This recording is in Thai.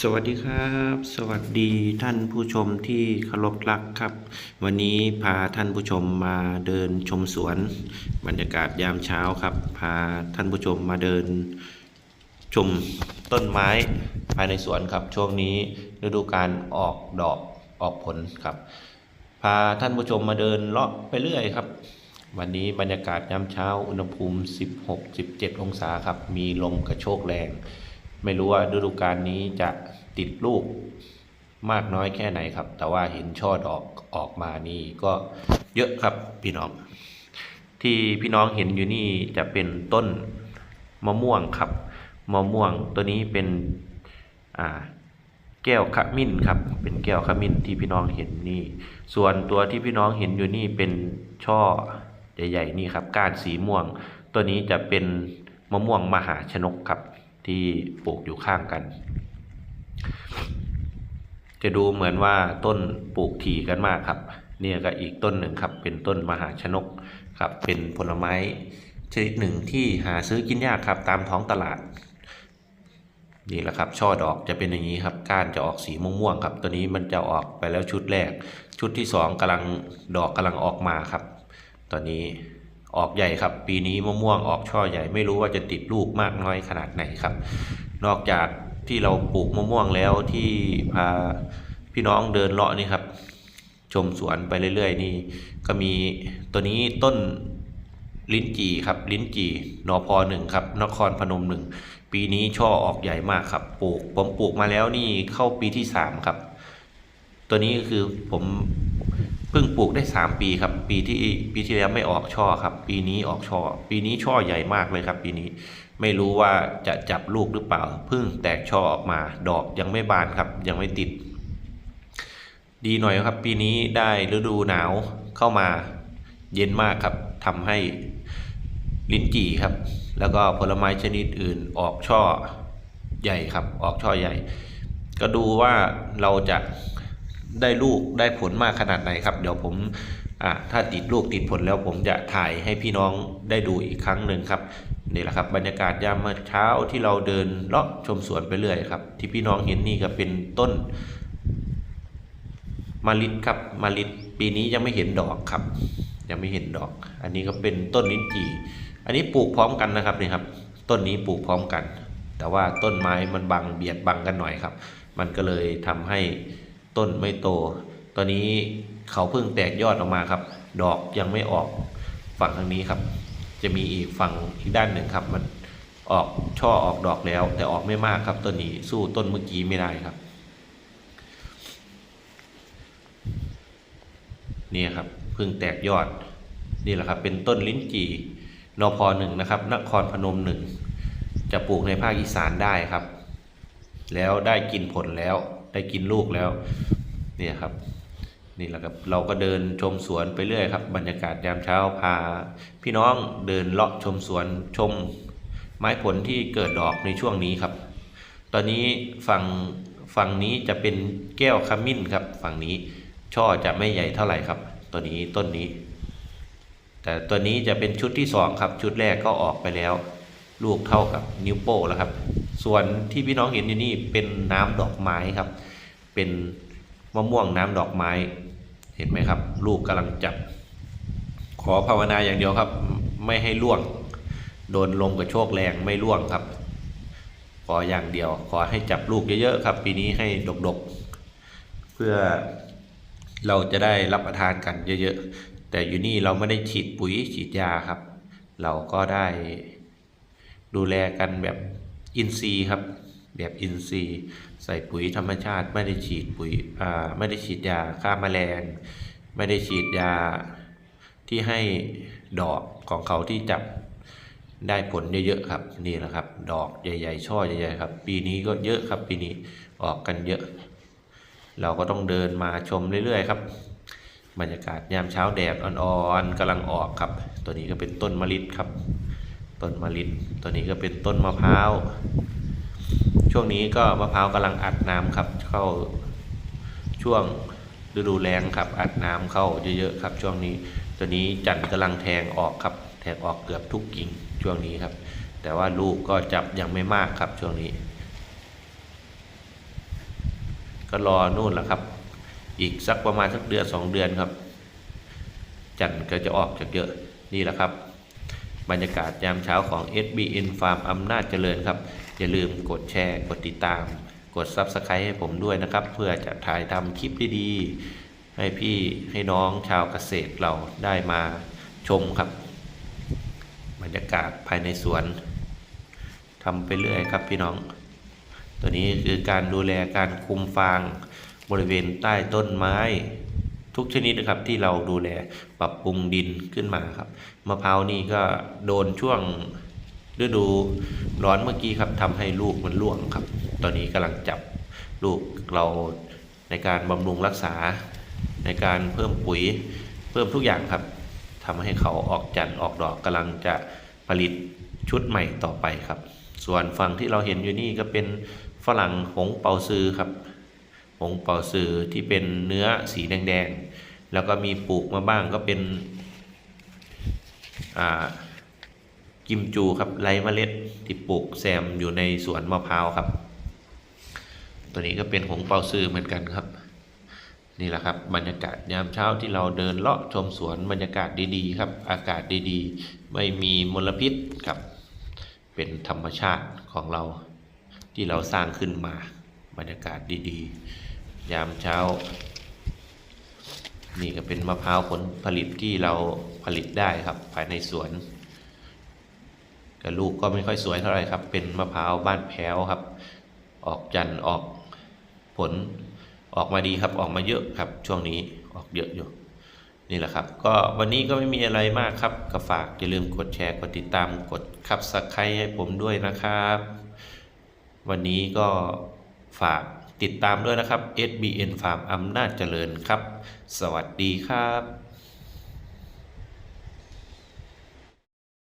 สวัสดีครับ สวัสดีท่านผู้ชมที่เคารพรักครับ วันนี้พาท่านผู้ชมมาเดินชมสวน บรรยากาศยามเช้าครับ พาท่านผู้ชมมาเดิน ชมต้นไม้ภายในสวนครับช่วงนี้ฤดูการออกดอกออกผลครับ พาท่านผู้ชมมาเดินเลาะไปเรื่อยครับ วันนี้บรรยากาศยามเช้าอุณหภูมิ 16-17 องศาครับ มีลมกระโชกแรง ไม่รู้ว่าฤดูกาลนี้จะติดลูกมากน้อยแค่ไหนครับ แต่ว่าเห็นช่อดอกออกมานี่ก็เยอะครับพี่น้อง ที่พี่น้องเห็นอยู่นี่จะเป็นต้นมะม่วงครับมะม่วงตัวนี้เป็นอ่าแก้วขมิ้นครับ เป็นแก้วขมิ้นที่พี่น้องเห็นนี่ ส่วนตัวที่พี่น้องเห็นอยู่นี่เป็นช่อใหญ่ๆนี่ครับก้านสีม่วง ตัวนี้จะเป็นมะม่วงมหาชนกครับ ที่ปลูกอยู่ข้างกัน จะดูเหมือนว่าต้นปลูกถี่กันมากครับ เนี่ยก็อีกต้นหนึ่งครับ เป็นต้นมหาชนกครับ เป็นผลไม้ชนิดหนึ่งที่หาซื้อกินยากครับ ตามท้องตลาดนี่แหละครับ ช่อดอกจะเป็นอย่างนี้ครับ ก้านจะออกสีม่วงๆครับ ตัวนี้มันจะออกไปแล้วชุดแรก ชุดที่สองกำลังดอกกำลังออกมาครับ ตอนนี้ ออกใหญ่ครับ ปีนี้มะม่วงออกช่อใหญ่ไม่รู้ว่าจะติดลูกมากน้อยขนาดไหนครับ นอกจากที่เราปลูกมะม่วงแล้วที่พาพี่น้องเดินเลาะนี่ครับ ชมสวนไปเรื่อย ๆ นี่ก็มีตัวนี้ต้นลิ้นจี่ครับลิ้นจี่นอพอหนึ่งครับนครพนมหนึ่งปีนี้ช่อออกใหญ่มากครับ ปลูกผมปลูกมาแล้วนี่เข้าปีที่สามครับ ตัวนี้ก็คือผม พิ่งปลูกได้สามปีครับ ปีที่ปีที่แล้วไม่ออกช่อครับ ปีนี้ออกช่อ ปีนี้ช่อใหญ่มากเลยครับ ปีนี้ไม่รู้ว่าจะจับลูกหรือเปล่าเพิ่งแตกช่อออกมาดอกยังไม่บานครับ ยังไม่ติด ดีหน่อยครับ ปีนี้ได้ฤดูหนาวเข้ามาเย็นมากครับทำให้ลิ้นจี่ครับ แล้วก็ผลไม้ชนิดอื่นออกช่อใหญ่ครับ ออกช่อใหญ่ ก็ดูว่าเราจะ ได้ลูกได้ผลมากขนาดไหนครับ เดี๋ยวผมถ้าติดลูกติดผลแล้วผมจะถ่ายให้พี่น้องได้ดูอีกครั้งหนึ่งครับนี่แหละครับบรรยากาศยามเช้าที่เราเดินเลาะชมสวนไปเรื่อยครับ ที่พี่น้องเห็นนี่ก็เป็นต้นมาลิดครับมาลิดปีนี้ยังไม่เห็นดอกครับ ยังไม่เห็นดอก อันนี้ก็เป็นต้นลิ้นจี่อันนี้ปลูกพร้อมกันนะครับนี่ครับ ต้นนี้ปลูกพร้อมกัน แต่ว่าต้นไม้มันบังเบียดบังกันหน่อยครับ มันก็เลยทำให้ ต้นไม่โต ตอนนี้เขาเพิ่งแตกยอดออกมาครับ ดอกยังไม่ออกฝั่งทางนี้ครับ จะมีอีกฝั่งอีกด้านหนึ่งครับ มันออกช่อออกดอกแล้ว แต่ออกไม่มากครับต้นนี้สู้ต้นเมื่อกี้ไม่ได้ครับ นี่ครับเพิ่งแตกยอดนี่แหละครับ เป็นต้นลิ้นจี่นพหนึ่งนะครับ นครพนมหนึ่งจะปลูกในภาคอีสานได้ครับ แล้วได้กินผลแล้ว ได้กินลูกแล้วเนี่ยครับนี่แหละครับเราก็เดินชมสวนไปเรื่อยครับ บรรยากาศยามเช้าพา พี่น้องเดินเลาะชมสวนชม ไม้ผลที่เกิดดอกในช่วงนี้ครับ ตอนนี้ฝั่งฝั่งนี้จะเป็นแก้วขมิ้นครับ ฝั่งนี้ช่อจะไม่ใหญ่เท่าไหร่ครับ ตัวนี้ต้นนี้ แต่ตัวนี้จะเป็นชุดที่สองครับ ชุดแรกก็ออกไปแล้ว ลูกเท่ากับนิ้วโป้แล้วครับ ส่วนที่พี่น้องเห็นอยู่นี่เป็นน้ำดอกไม้ครับ เป็นมะม่วงน้ำดอกไม้ เห็นไหมครับ ลูกกำลังจับ ขอภาวนาอย่างเดียวครับ ไม่ให้ล่วง โดนลมกับโชกแรงไม่ล่วงครับ ขออย่างเดียว ขอให้จับลูกเยอะๆครับ ปีนี้ให้ดกๆ เพื่อเราจะได้รับประทานกันเยอะๆ แต่อยู่นี่เราไม่ได้ฉีดปุ๋ยฉีดยาครับ เราก็ได้ดูแลกันแบบ อินทรีย์ครับ แบบอินทรีย์ ใส่ปุ๋ยธรรมชาติ ไม่ได้ฉีดปุ๋ยอ่าไม่ได้ฉีดยาฆ่าแมลง ไม่ได้ฉีดยาที่ให้ดอกของเขาที่จับได้ผลเยอะๆครับนี่แหละครับ ดอกใหญ่ ๆ ช่อใหญ่ๆครับ ปีนี้ก็เยอะครับ ปีนี้ออกกันเยอะ เราก็ต้องเดินมาชมเรื่อยๆครับ บรรยากาศยามเช้าแดดอ่อนๆกำลังออกครับ ตัวนี้ก็เป็นต้นมะลิครับ ต้นมะลิตัวนี้ก็เป็นต้นมะพร้าว ช่วงนี้ก็มะพร้าวกำลังอัดน้ำครับ เข้าช่วงฤดูแล้งครับ อัดน้ำเข้าเยอะๆครับ ช่วงนี้ ตัวนี้จันทร์กำลังแทงออกครับ แทงออกเกือบทุกกิ่งช่วงนี้ครับ แต่ว่าลูกก็จับยังไม่มากครับช่วงนี้ ก็รอนู่นแหละครับ อีกสักประมาณสักเดือนสองเดือนครับ จันทร์ก็จะออกจากเยอะนี่แหละครับ บรรยากาศยามเช้าของ SBN Farm อำนาจเจริญครับ อย่าลืมกดแชร์ กดติดตาม กด Subscribe ให้ผมด้วยนะครับ เพื่อจะถ่ายทำคลิปดีๆ ให้พี่ให้น้องชาวเกษตรเราได้มาชมครับ บรรยากาศภายในสวนทำไปเรื่อยครับพี่น้อง ตัวนี้คือการดูแลการคุมฟางบริเวณใต้ต้นไม้ ทุกชนิดนะครับที่เราดูแลปรับปรุงดินขึ้นมาครับมะพร้าวนี่ก็โดนช่วงฤดูร้อนเมื่อกี้ครับทำให้ลูกมันร่วงครับ ตอนนี้กำลังจับลูกเราในการบำรุงรักษา ในการเพิ่มปุ๋ยเพิ่มทุกอย่างครับทำให้เขาออกจันทร์ออกดอกกำลังจะผลิตชุดใหม่ต่อไปครับ ส่วนฝั่งที่เราเห็นอยู่นี่ก็เป็นฝรั่งหงเปาซือครับ หงเป่าซือที่เป็นเนื้อสีแดงๆ แล้วก็มีปลูกมาบ้างก็เป็นกิมจูครับไรเมล็ดที่ปลูกแซมอยู่ในสวนมะพร้าวครับ ตัวนี้ก็เป็นหงเป่าซือเหมือนกันครับ นี่แหละครับบรรยากาศยามเช้าที่เราเดินเลาะชมสวนบรรยากาศดีๆ ครับ อากาศดีๆ ไม่มีมลพิษครับ เป็นธรรมชาติของเราที่เราสร้างขึ้นมา บรรยากาศดีๆ ยามเช้า นี่ก็เป็นมะพร้าวผลผลิตที่เราผลิตได้ครับ ภายในสวนแต่ลูกก็ไม่ค่อยสวยเท่าไหร่ครับ เป็นมะพร้าวบ้านแพ้วครับ ออกจันทร์ออกผลออกมาดีครับออกมาเยอะครับ ช่วงนี้ออกเยอะอยู่นี่แหละครับก็วันนี้ก็ไม่มีอะไรมากครับก็ฝากอย่าลืมกดแชร์กดติดตามกดคับสไครให้ผมด้วยนะครับ วันนี้ก็ ฝากติดตามด้วยนะครับ SBN Farm อำนาจเจริญครับ สวัสดีครับ